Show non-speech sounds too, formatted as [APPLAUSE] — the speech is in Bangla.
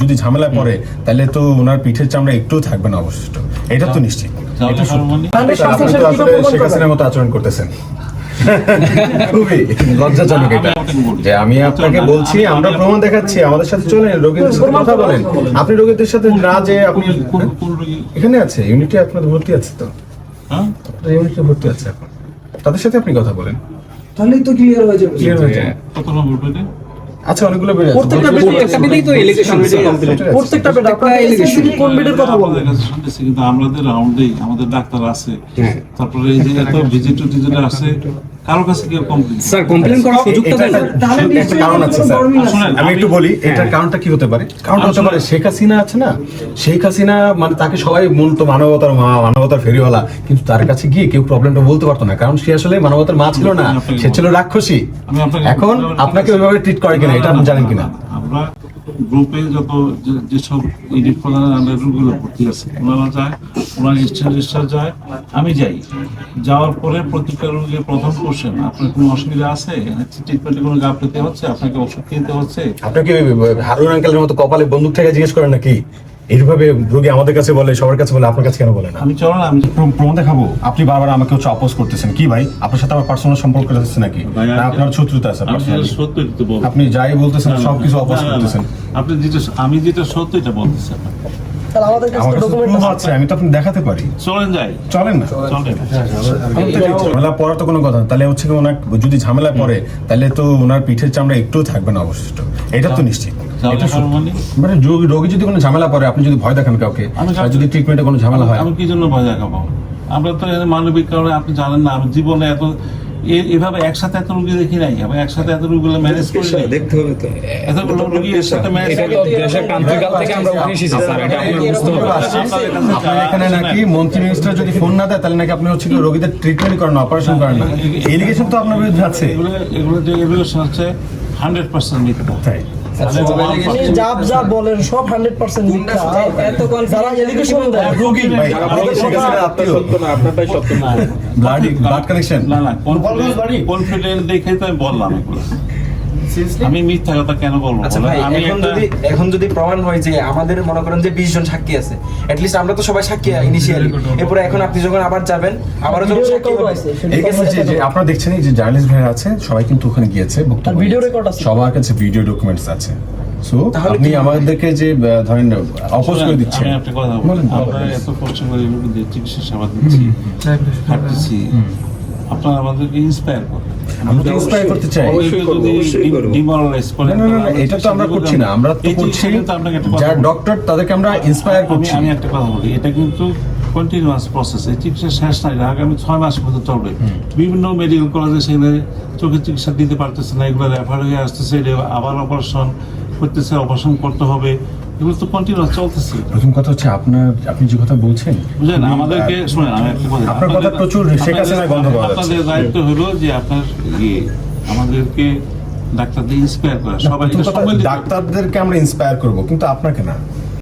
যদি ঝামেলা পড়ে তাহলে তো ওনার পিঠের চামড়া একটুও থাকবে না অবশিষ্ট। এটা তো নিশ্চিত। শেখ হাসিনার মতো আচরণ করতেছেন। [LAUGHS] খুবই লজ্জাজনক এটা। যে আমি আপনাকে বলছি আমরা প্রমাণ দেখাচ্ছি আমাদের সাথে চলেন রোগীদের সাথে কথা বলেন। আপনি রোগীদের সাথে না যে আপনি এখানে আছে ইউনিটি আপনাদের ভর্তি আছে তো? হ্যাঁ? ভর্তি আছে তাদের সাথে আপনি কথা বলেন। তাহলেই তো ক্লিয়ার হয়ে যাবে। ক্লিয়ার হয়ে কত নম্বর আচ্ছা অনেকগুলো বেড আছে। প্রত্যেকটা বেড প্রত্যেকটা বেডেই তো এলিগেশন। প্রত্যেকটা বেড আপনারা এলিগেশন কোন বেডের কথা বলবেন? শুনতেছি কিন্তু আমাদের রাউন্ডেই আমাদের ডাক্তার আছে। হ্যাঁ। তারপরে এই যে এত ভিজিট টিজিট আছে কারও কাছে কেউ কমপ্লেন স্যার কমপ্লেন করার সুযোগ তো দেন। একটা কারণ আছে স্যার। আমি একটু বলি এটার কারণটা কি হতে পারে? কারণটা হতে পারে শেখ হাসিনা আছে না? শেখ হাসিনা মানে তাকে সবাই মূলত মানবতার মা মানবতার ফেরিওয়ালা। কিন্তু তার কাছে গিয়ে কেউ প্রবলেমটা বলতে পারতো না কারণ সে আসলে মানবতার মা ছিল না। সে ছিল রাক্ষসী। এখন আপনাকে ওইভাবে ট্রিট করে কিনা এটা আপনি জানেন কিনা? আমরা গ্রুপে যত যেসব ইডিট আন্ডার গ্রুপগুলো ভর্তি আছে, ওনারা যায়, ওনার ইচ্ছা যায়, আমি যাই। যাওয়ার পরে প্রতিটা রোগীর প্রথম কোশ্চেন আপনার কোনো অসুবিধা আছে? ট্রিটমেন্টে কোনো গাফিলতি হচ্ছে? আপনাকে ওষুধ কিনতে হচ্ছে? আপনাকে হারুন আঙ্কেলের মতো কপালে বন্দুক থেকে জিজ্ঞেস করেন নাকি? এইভাবে রোগী আমাদের কাছে বলে সবার কাছে বলে আপনার কাছে কেন বলে না? আমি চলো না আমি প্রম- প্রমাণ দেখাবো। আপনি বারবার আমাকে হচ্ছে অপোজ করতেছেন। কি ভাই? আপনার সাথে আমার পার্সোনাল সম্পর্ক আছে নাকি? না আপনার শত্রুতা আছে আপনি যাই বলতেছেন না, সবকিছু অপোজ। করতেছেন। আপনি যেটা আমি যেটা সত্য এটা বলতেছি আপনাকে। তাহলে আমাদের কাছে আমার কাছে ডকুমেন্ট প্রুফ আছে। আমি তো আপনি দেখাতে পারি। চলেন যাই। চলেন না। চলেন। ঝামেলা পড়ার তো কোনো কথা তাহলে হচ্ছে কি ওনার যদি ঝামেলা পড়ে তাহলে তো ওনার পিঠের চামড়া একটুও থাকবে না অবশিষ্ট। এটা তো নিশ্চিত। মানে রোগী- রোগী যদি কোনো ঝামেলা পড়ে আপনি যদি ভয় দেখান কাউকে যদি ট্রিটমেন্টে কোনো ঝামেলা হয়। আমি কি জন্য ভয় দেখাবো? আমরা তো মানবিক কারণে আপনি জানেন না আমি জীবনে এত এভাবে একসাথে এত রুগী দেখি নাই আমি একসাথে এত রুগীগুলো ম্যানেজ করি নাই। দেখতে হবে তো। এতগুলো রুগী একসাথে ম্যানেজ এটা দেশের ক্রান্তিকাল থেকে আমরা উঠে এসেছি স্যার এটা আপনার বুঝতে হবে আপনার এখানে নাকি মন্ত্রী মিনিস্টার যদি ফোন না দেয় তাহলে নাকি আপনি হচ্ছে কি রোগীদের ট্রিটমেন্ট করেন অপারেশন করেন। না এলিগেশন তো আপনার বিরুদ্ধে আছে। এগুলো এগুলো যে এভলিউশন হচ্ছে হান্ড্রেড পার্সেন্ট মিথ্যা। তাই। মানে one আপনি percent। যা যা বলেন সব হান্ড্রেড পার্সেন্ট মিথ্যা। যারা এডুকেশন দেয়? আত্মীয়। ব্লাড কানেকশন না। না কনফিডেন্ট দেখে তো আমি বললাম এগুলো। আমি মিথ্যা কথা কেন বলব? আচ্ছা ভাই আমি এখন যদি এখন যদি প্রমাণ হয় যে আমাদের মনে করেন যে বিশ জন সাক্ষী আছে লিস্ট আমরা তো সবাই সাক্ষী ইনিশিয়ালি এরপরে এখন আপনি যখন আবার যাবেন আবারও যখন সাক্ষী রেকর্ড আছে এই যে যে আপনারা দেখছেন এই যে জার্নালিস্ট ভাইরা আছে সবাই কিন্তু ওখানে গিয়েছে বক্তব্য দিয়েছে। record আছে। সবার কাছে ভিডিও ডকুমেন্টস আছে। সো আপনি আমাদেরকে যে ধরেন অপোজ করে দিচ্ছেন। আমি একটা কথা বলেন। আমরা এত কষ্ট করে রোগীদের চিকিৎসা সেবা দিচ্ছি খাটতেছি আপনারা আমাদেরকে ইন্সপায়ার করেন। আমরা তো করতে চাই। না না না, না, এটা তো আমরা করছি না আমরা তো করছি। চিকিৎসা কিন্তু আপনাকে একটা কথা যারা ডক্টর তাদেরকে আমরা ইন্সপায়ার করছি। আমি একটা কথা বলি এটা কিন্তু কন্টিনিউয়াস প্রসেস এই চিকিৎসা শেষ নাই এটা আগামী ছয় মাস পর্যন্ত চলবে। বিভিন্ন মেডিকেল কলেজে সেখানে চোখের চিকিৎসা দিতে পারতেছে না এগুলো রেফার হয়ে আসতেছে আবার অপারেশন করতেছে অপারেশন করতে হবে। এগুলো তো কন্টিনিউয়াস চলতেছে প্রথম কথা হচ্ছে আপনার আপনি যে কথা বলছেন বুঝলেন আমাদেরকে শুনেন আমি একটা কথা আপনার কথা প্রচুর শেখ হাসিনার গন্ধ পাওয়া যাচ্ছে। আপনাদের দায়িত্ব হলো যে আপনার ইয়ে আমাদেরকে ডাক্তারদের ইন্সপায়ার করা সবাই। ডাক্তারদেরকে আমরা ইন্সপায়ার করব কিন্তু আপনাকে না